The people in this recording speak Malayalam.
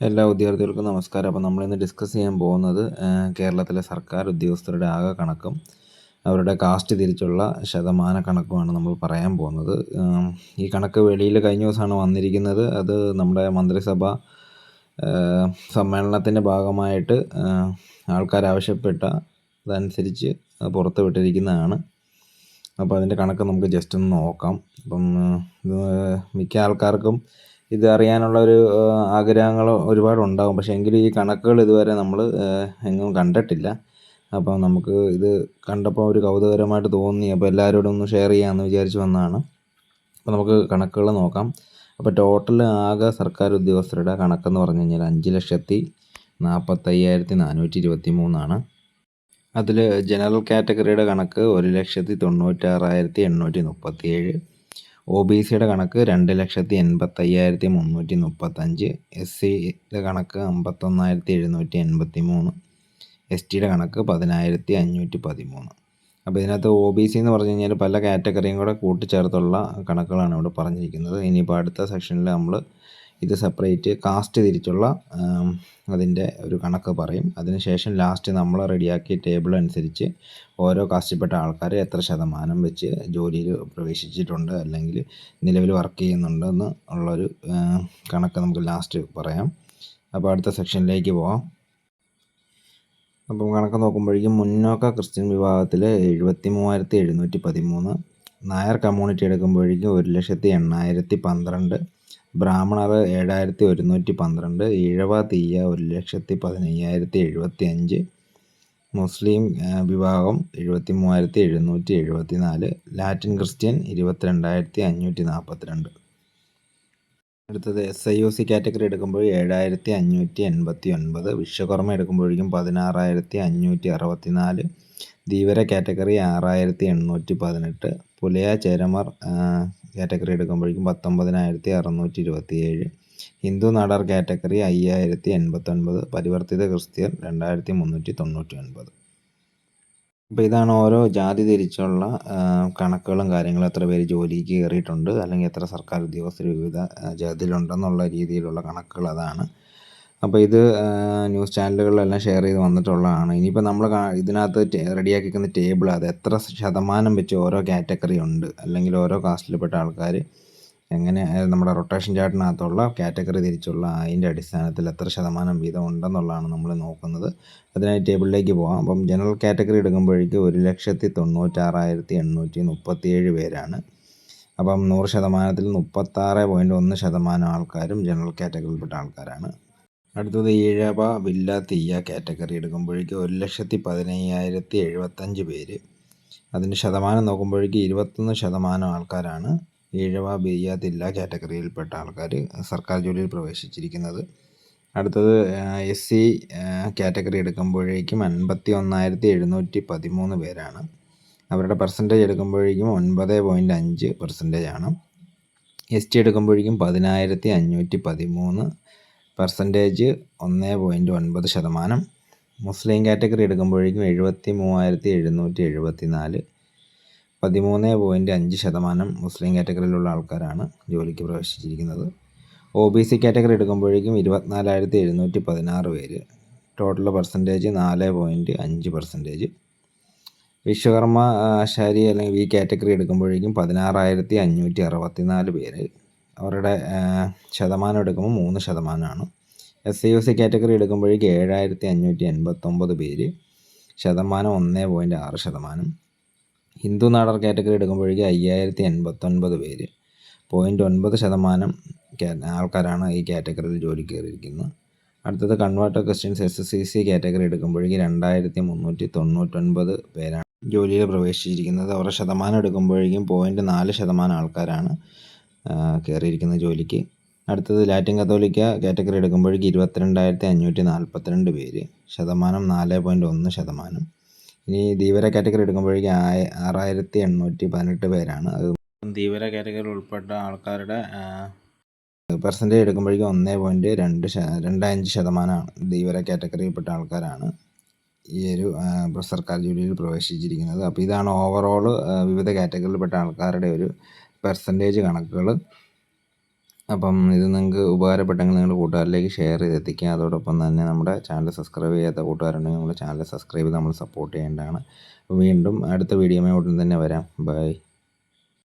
എല്ലാ വിദ്യാർത്ഥികൾക്കും നമസ്കാരം. അപ്പോൾ നമ്മളിന്ന് ഡിസ്കസ് ചെയ്യാൻ പോകുന്നത് കേരളത്തിലെ സർക്കാർ ഉദ്യോഗസ്ഥരുടെ ആകെ കണക്കും അവരുടെ കാസ്റ്റ് തിരിച്ചുള്ള ശതമാന കണക്കുമാണ് നമ്മൾ പറയാൻ പോകുന്നത്. ഈ കണക്ക് വെളിയിൽ കഴിഞ്ഞ ദിവസമാണ് വന്നിരിക്കുന്നത്. അത് നമ്മുടെ മന്ത്രിസഭ സമ്മേളനത്തിന്റെ ഭാഗമായിട്ട് ആൾക്കാർ ആവശ്യപ്പെട്ട അതനുസരിച്ച് പുറത്ത് വിട്ടിരിക്കുന്നതാണ് അപ്പോൾ അതിന്റെ കണക്ക് നമുക്ക് ജസ്റ്റ് ഒന്ന് നോക്കാം. അപ്പം മിക്ക ആൾക്കാർക്കും ഇത് അറിയാനുള്ള ഒരു ആഗ്രഹങ്ങൾ ഒരുപാട് ഒരുപാടുണ്ടാകും പക്ഷേ എങ്കിലും ഈ കണക്കുകൾ ഇതുവരെ നമ്മൾ എങ്ങും കണ്ടിട്ടില്ല. അപ്പോൾ നമുക്ക് ഇത് കണ്ടപ്പോൾ ഒരു കൗതുകരമായിട്ട് തോന്നി. അപ്പോൾ എല്ലാവരോടും ഒന്ന് ഷെയർ ചെയ്യാമെന്ന് വിചാരിച്ച് വന്നതാണ്. അപ്പോൾ നമുക്ക് കണക്കുകൾ നോക്കാം. അപ്പോൾ ടോട്ടൽ ആകെ സർക്കാർ ഉദ്യോഗസ്ഥരുടെ കണക്കെന്ന് പറഞ്ഞു കഴിഞ്ഞാൽ അഞ്ച് ലക്ഷത്തി നാൽപ്പത്തയ്യായിരത്തി നാനൂറ്റി ഇരുപത്തി മൂന്നാണ് അതിൽ ജനറൽ കാറ്റഗറിയുടെ കണക്ക് ഒരു ലക്ഷത്തി തൊണ്ണൂറ്റാറായിരത്തി എണ്ണൂറ്റി മുപ്പത്തി ഏഴ് ഒ ബി സിയുടെ കണക്ക് രണ്ട് ലക്ഷത്തി എൺപത്തയ്യായിരത്തി മുന്നൂറ്റി മുപ്പത്തഞ്ച് എസ് സിയുടെ കണക്ക് അമ്പത്തൊന്നായിരത്തി എഴുന്നൂറ്റി എൺപത്തി മൂന്ന് എസ് ടിയുടെ കണക്ക് പതിനായിരത്തി അഞ്ഞൂറ്റി പതിമൂന്ന് അപ്പോൾ ഇതിനകത്ത് ഒ ബി സി എന്ന് പറഞ്ഞു കഴിഞ്ഞാൽ പല കാറ്റഗറിയും കൂടെ കൂട്ടിച്ചേർത്തുള്ള കണക്കുകളാണ് ഇവിടെ പറഞ്ഞിരിക്കുന്നത്. ഇനിയിപ്പോൾ അടുത്ത സെക്ഷനിൽ നമ്മൾ ഇത് സെപ്പറേറ്റ് കാസ്റ്റ് തിരിച്ചുള്ള അതിന്റെ ഒരു കണക്ക് പറയും. അതിനുശേഷം ലാസ്റ്റ് നമ്മൾ റെഡിയാക്കിയ ടേബിൾ അനുസരിച്ച് ഓരോ കാസ്റ്റിൽപ്പെട്ട ആൾക്കാർ എത്ര ശതമാനം വെച്ച് ജോലിയിൽ പ്രവേശിച്ചിട്ടുണ്ട് അല്ലെങ്കിൽ നിലവിൽ വർക്ക് ചെയ്യുന്നുണ്ടെന്ന് ഉള്ളൊരു കണക്ക് നമുക്ക് ലാസ്റ്റ് പറയാം. അപ്പോൾ അടുത്ത സെക്ഷനിലേക്ക് പോവാം. അപ്പം കണക്ക് നോക്കുമ്പോഴേക്കും മുന്നോക്ക ക്രിസ്ത്യൻ വിഭാഗത്തിൽ എഴുപത്തി മൂവായിരത്തി എഴുന്നൂറ്റി പതിമൂന്ന് നായർ കമ്മ്യൂണിറ്റി എടുക്കുമ്പോഴേക്കും ഒരു ലക്ഷത്തി എണ്ണായിരത്തി പന്ത്രണ്ട് ബ്രാഹ്മണർ ഏഴായിരത്തി ഒരുന്നൂറ്റി പന്ത്രണ്ട് ഈഴവ തീയ ഒരു ലക്ഷത്തി പതിനയ്യായിരത്തി എഴുപത്തി അഞ്ച് മുസ്ലിം വിഭാഗം എഴുപത്തി മൂവായിരത്തി എഴുന്നൂറ്റി എഴുപത്തി നാല് ലാറ്റിൻ ക്രിസ്ത്യൻ ഇരുപത്തിരണ്ടായിരത്തി അഞ്ഞൂറ്റി നാൽപ്പത്തിരണ്ട് അടുത്തത് S I O C category എടുക്കുമ്പോൾ ഏഴായിരത്തി അഞ്ഞൂറ്റി എൺപത്തി ഒൻപത് വിശ്വകർമ്മ എടുക്കുമ്പോഴേക്കും പതിനാറായിരത്തി അഞ്ഞൂറ്റി അറുപത്തി നാല് ധീവര കാറ്റഗറി ആറായിരത്തി എണ്ണൂറ്റി പതിനെട്ട് പുലയ ചേരമർ കാറ്റഗറി എടുക്കുമ്പോഴേക്കും പത്തൊമ്പതിനായിരത്തി അറുന്നൂറ്റി ഇരുപത്തി ഏഴ് ഹിന്ദു നാടാർ കാറ്റഗറി അയ്യായിരത്തി എൺപത്തൊൻപത് പരിവർത്തിത ക്രിസ്ത്യൻ രണ്ടായിരത്തി മുന്നൂറ്റി തൊണ്ണൂറ്റി ഒൻപത് അപ്പോൾ ഇതാണ് ഓരോ ജാതി തിരിച്ചുള്ള കണക്കുകളും കാര്യങ്ങളും എത്ര പേര് ജോലിക്ക് കയറിയിട്ടുണ്ട് അല്ലെങ്കിൽ എത്ര സർക്കാർ ഉദ്യോഗസ്ഥർ വിവിധ ജാതിയിലുണ്ടെന്നുള്ള രീതിയിലുള്ള കണക്കുകൾ അതാണ്. അപ്പോൾ ഇത് ന്യൂസ് ചാനലുകളിലെല്ലാം ഷെയർ ചെയ്ത് വന്നിട്ടുള്ളതാണ്. ഇനിയിപ്പോൾ നമ്മൾ ഇതിനകത്ത് റെഡിയാക്കിക്കുന്ന ടേബിൾ അത് എത്ര ശതമാനം വെച്ച് ഓരോ കാറ്റഗറി ഉണ്ട്? അല്ലെങ്കിൽ ഓരോ കാസ്റ്റിൽപ്പെട്ട ആൾക്കാർ എങ്ങനെ നമ്മുടെ റൊട്ടേഷൻ ചാർട്ടിനകത്തുള്ള കാറ്റഗറി തിരിച്ചുള്ള അതിന്റെ അടിസ്ഥാനത്തിൽ എത്ര ശതമാനം വീതം ഉണ്ടെന്നുള്ളതാണ് നമ്മൾ നോക്കുന്നത്. അതിനായി ടേബിളിലേക്ക് പോകാം അപ്പം ജനറൽ കാറ്റഗറി എടുക്കുമ്പോഴേക്കും ഒരു ലക്ഷത്തി തൊണ്ണൂറ്റാറായിരത്തി എണ്ണൂറ്റി മുപ്പത്തിയേഴ് പേരാണ്. അപ്പം നൂറ് ശതമാനത്തിൽ മുപ്പത്താറ് പോയിന്റ് ഒന്ന് ശതമാനം ആൾക്കാരും ജനറൽ കാറ്റഗറിയിൽപ്പെട്ട ആൾക്കാരാണ്. അടുത്തത് ഈഴവ വില്ല തീയ കാറ്റഗറി എടുക്കുമ്പോഴേക്കും ഒരു ലക്ഷത്തി പതിനയ്യായിരത്തി എഴുപത്തഞ്ച് പേര്. അതിന്റെ ശതമാനം നോക്കുമ്പോഴേക്കും ഇരുപത്തൊന്ന് ശതമാനം ആൾക്കാരാണ് ഈഴവ ബിയ തില്ല കാറ്റഗറിയിൽപ്പെട്ട ആൾക്കാർ സർക്കാർ ജോലിയിൽ പ്രവേശിച്ചിരിക്കുന്നത്. അടുത്തത് എസ് സി കാറ്റഗറി എടുക്കുമ്പോഴേക്കും അൻപത്തി ഒന്നായിരത്തി എഴുന്നൂറ്റി പതിമൂന്ന് പേരാണ്. അവരുടെ പെർസെന്റേജ് എടുക്കുമ്പോഴേക്കും ഒൻപത് പോയിന്റ് അഞ്ച് പെർസെന്റേജ് ആണ്. എസ് ടി എടുക്കുമ്പോഴേക്കും പതിനായിരത്തി അഞ്ഞൂറ്റി പതിമൂന്ന് പെർസെന്റേജ് ഒന്ന് പോയിന്റ് ഒൻപത് ശതമാനം. മുസ്ലിം കാറ്റഗറി എടുക്കുമ്പോഴേക്കും എഴുപത്തി മൂവായിരത്തി എഴുന്നൂറ്റി എഴുപത്തി നാല് പതിമൂന്ന് പോയിന്റ് അഞ്ച് ശതമാനം മുസ്ലിം കാറ്റഗറിയിലുള്ള ആൾക്കാരാണ് ജോലിക്ക് പ്രവേശിച്ചിരിക്കുന്നത്. ഒ ബി സി കാറ്റഗറി എടുക്കുമ്പോഴേക്കും ഇരുപത്തിനാലായിരത്തി എഴുന്നൂറ്റി പതിനാറ് പേര്. ടോട്ടൽ പെർസെന്റേജ് നാല് പോയിന്റ് അഞ്ച് പെർസെന്റേജ് വിശ്വകർമ്മ ആശാരി അല്ലെങ്കിൽ വി കാറ്റഗറി എടുക്കുമ്പോഴേക്കും പതിനാറായിരത്തി അഞ്ഞൂറ്റി അറുപത്തി നാല് പേര്. അവരുടെ ശതമാനം എടുക്കുമ്പോൾ മൂന്ന് ശതമാനമാണ്. S C U C category എടുക്കുമ്പോഴേക്ക് ഏഴായിരത്തി അഞ്ഞൂറ്റി എൺപത്തൊമ്പത് പേര് ശതമാനം ഒന്ന് പോയിന്റ് ആറ് ശതമാനം. ഹിന്ദു നാടർ കാറ്റഗറി എടുക്കുമ്പോഴേക്ക് അയ്യായിരത്തി എൺപത്തൊൻപത് പേര് പോയിന്റ് ഒൻപത് ശതമാനം ആൾക്കാരാണ് ഈ കാറ്റഗറിയിൽ ജോലി കയറിയിരിക്കുന്നത്. അടുത്തത് converted Christians S S C C category എടുക്കുമ്പോഴേക്ക് രണ്ടായിരത്തി മുന്നൂറ്റി തൊണ്ണൂറ്റൊൻപത് പേരാണ് ജോലിയിൽ പ്രവേശിച്ചിരിക്കുന്നത്. അവരുടെ ശതമാനം എടുക്കുമ്പോഴേക്കും പോയിന്റ് നാല് ശതമാനം ആൾക്കാരാണ് കയറിയിരിക്കുന്ന ജോലിക്ക്. അടുത്തത് ലാറ്റിൻ കത്തോലിക്ക കാറ്റഗറി എടുക്കുമ്പോഴേക്ക് ഇരുപത്തിരണ്ടായിരത്തി അഞ്ഞൂറ്റി നാൽപ്പത്തിരണ്ട് പേര്. ശതമാനം നാല് പോയിന്റ് ഒന്ന് ശതമാനം. ഇനി ധീവര കാറ്റഗറി എടുക്കുമ്പോഴേക്ക് ആറായിരത്തി എണ്ണൂറ്റി പതിനെട്ട് പേരാണ്. അത് ധീവര കാറ്റഗറി ഉൾപ്പെട്ട ആൾക്കാരുടെ പെർസെന്റേജ് എടുക്കുമ്പോഴേക്കും ഒന്ന് പോയിന്റ് രണ്ട് രണ്ട് ശതമാനമാണ് ധീവര കാറ്റഗറിയിൽപ്പെട്ട ആൾക്കാരാണ് ഈ ഒരു സർക്കാർ ജോലിയിൽ പ്രവേശിച്ചിരിക്കുന്നത്. അപ്പോൾ ഇതാണ് ഓവറോൾ വിവിധ കാറ്റഗറിയിൽപ്പെട്ട ആൾക്കാരുടെ ഒരു പെർസെന്റേജ് കണക്കുകൾ അപ്പം ഇത് നിങ്ങൾക്ക് ഉപകാരപ്പെട്ടെങ്കിൽ നിങ്ങളുടെ കൂട്ടുകാരിലേക്ക് ഷെയർ ചെയ്ത് എത്തിക്കുക. അതോടൊപ്പം തന്നെ നമ്മുടെ ചാനൽ സബ്സ്ക്രൈബ് ചെയ്യാത്ത കൂട്ടുകാരുണ്ടെങ്കിൽ നമ്മുടെ ചാനൽ സബ്സ്ക്രൈബ് ചെയ്ത് നമ്മൾ സപ്പോർട്ട് ചെയ്യേണ്ടതാണ്. വീണ്ടും അടുത്ത വീഡിയോയുമായി ഉടൻ തന്നെ വരാം. ബൈ